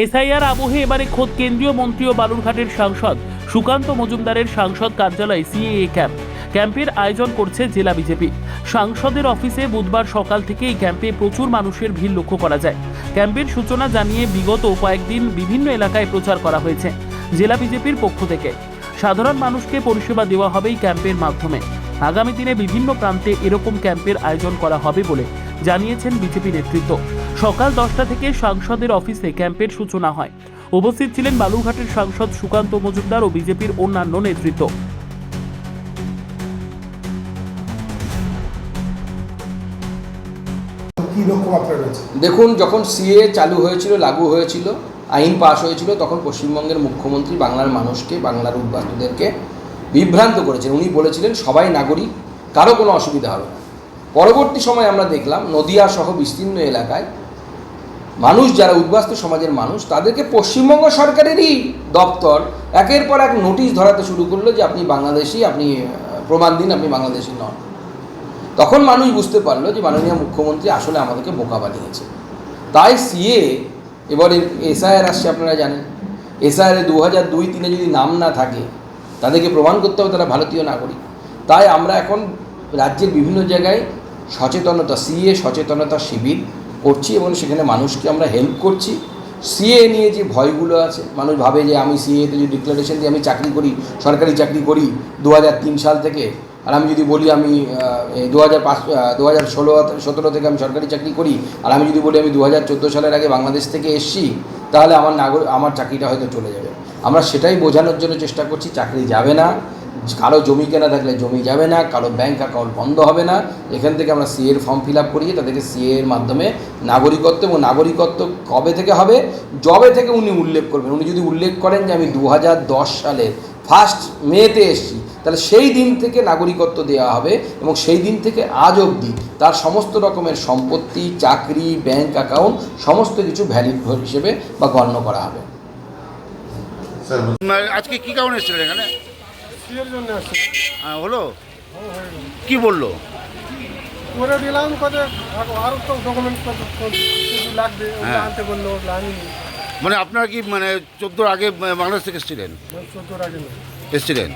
SIR আবহে এবারে খোদ কেন্দ্রীয় মন্ত্রী ও বালুরঘাটের সাংসদ, সুকান্ত মজুমদারের সাংসদ কার্যালয় সিএএ ক্যাম্প। ক্যাম্পের আয়োজন করছে জেলা বিজেপি। সাংসদের অফিসে বুধবার সকাল থেকে এই ক্যাম্পে প্রচুর মানুষের ভিড় লক্ষ্য করা যায়। ক্যাম্পের সূচনা জানিয়ে বিগত কয়েকদিন বিভিন্ন এলাকায় প্রচার করা হয়েছে জেলা বিজেপির পক্ষ থেকে। সাধারণ মানুষকে পরিষেবা দেওয়া হবে এই ক্যাম্পের মাধ্যমে। আগামী দিনে বিভিন্ন প্রান্তে এরকম ক্যাম্পের আয়োজন করা হবে বলে জানিয়েছেন বিজেপি নেতৃত্ব। সকাল দশটা থেকে সাংসদের অফিসে ক্যাম্পের সূচনা হয়। উপস্থিত ছিলেন বালুঘাটের সাংসদ সুকান্ত মজুমদার ও বিজেপির অন্যান্য নেতৃত্ব। দেখুন যখন সিএ চালু হয়েছিল লাগু হয়েছিল আইন পাশ হয়েছিল তখন পশ্চিমবঙ্গের মুখ্যমন্ত্রী বাংলার মানুষকে বাংলার উদ্বাস্তুদেরকে বিভ্রান্ত করেছেন। উনি বলেছিলেন সবাই নাগরিক কারও কোনো অসুবিধা হবে না। পরবর্তী সময় আমরা দেখলাম নদিয়া সহ বিস্তীর্ণ এলাকায় মানুষ যারা উদ্বাস্তু সমাজের মানুষ, তাদেরকে পশ্চিমবঙ্গ সরকারেরই দপ্তর একের পর এক নোটিশ ধরাতে শুরু করল যে আপনি বাংলাদেশি, আপনি প্রমাণ দিন, আপনি বাংলাদেশি নন। তখন মানুষ বুঝতে পারল যে মাননীয় মুখ্যমন্ত্রী আসলে আমাদেরকে বোকা বানিয়েছে। তাই সিএ, এবার এসআইআর আসছে, আপনারা জানেন। এসআইআর দু হাজার দুই তিনে যদি নাম না থাকে, তাদেরকে প্রমাণ করতে হবে তারা ভারতীয় নাগরিক। তাই আমরা এখন রাজ্যের বিভিন্ন জায়গায় সচেতনতা, সিএ সচেতনতা শিবির করছি এবং সেখানে মানুষকে আমরা হেল্প করছি। সিএ নিয়ে যে ভয়গুলো আছে, মানুষ ভাবে যে আমি সিএতে যদি ডিক্লারেশন দিয়ে আমি চাকরি করি, সরকারি চাকরি করি দু হাজার তিন সাল থেকে, আর আমি যদি বলি আমি দু হাজার পাঁচ দু হাজার ষোলো সতেরো থেকে আমি সরকারি চাকরি করি, আর আমি যদি বলি আমি দু হাজার চোদ্দ সালের আগে বাংলাদেশ থেকে এসছি, তাহলে আমার নাগরিক আমার চাকরিটা হয়তো চলে যাবে। আমরা সেটাই বোঝানোর জন্য চেষ্টা করছি, চাকরি যাবে না। কারও জমি কেনা থাকলে জমি যাবে না কারও ব্যাংক অ্যাকাউন্ট বন্ধ হবে না এখান থেকে আমরা সিএ এর ফর্ম ফিল আপ করিয়ে তাদেরকে সিএ এর মাধ্যমে নাগরিকত্ব এবং নাগরিকত্ব কবে থেকে হবে জবে থেকে উনি উল্লেখ করবেন। উনি যদি উল্লেখ করেন যে আমি দু হাজার দশ সালের ফার্স্ট মেতে এসেছি তাহলে সেই দিন থেকে নাগরিকত্ব দেওয়া হবে এবং সেই দিন থেকে আজ অবধি তার সমস্ত রকমের সম্পত্তি চাকরি ব্যাংক অ্যাকাউন্ট সমস্ত কিছু ভ্যালিড হিসেবে বা গণ্য করা হবে। আজকে কি কারণে এসেছিলেন এখানে? জন্য আসছে। হ্যাঁ, হলো? কি বলল? করে দিলাম কত আরও তো ডকুমেন্ট লাগবে হ্যাঁ। আনতে বলল মানে আপনারা কি মানে চোদ্দোর আগে বাংলাদেশ থেকে এসেছিলেন? চোদ্দোর আগে এসেছিলেন?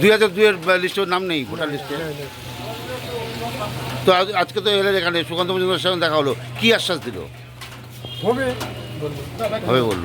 দুই হাজার দুইয়ের লিস্টের নাম নেই ভোটার লিস্টে তো আজ- আজকে তো এলেন এখানে সুকান্ত মজুমদার সঙ্গে দেখা হলো। কি আশ্বাস দিল? হবে হবে বলল।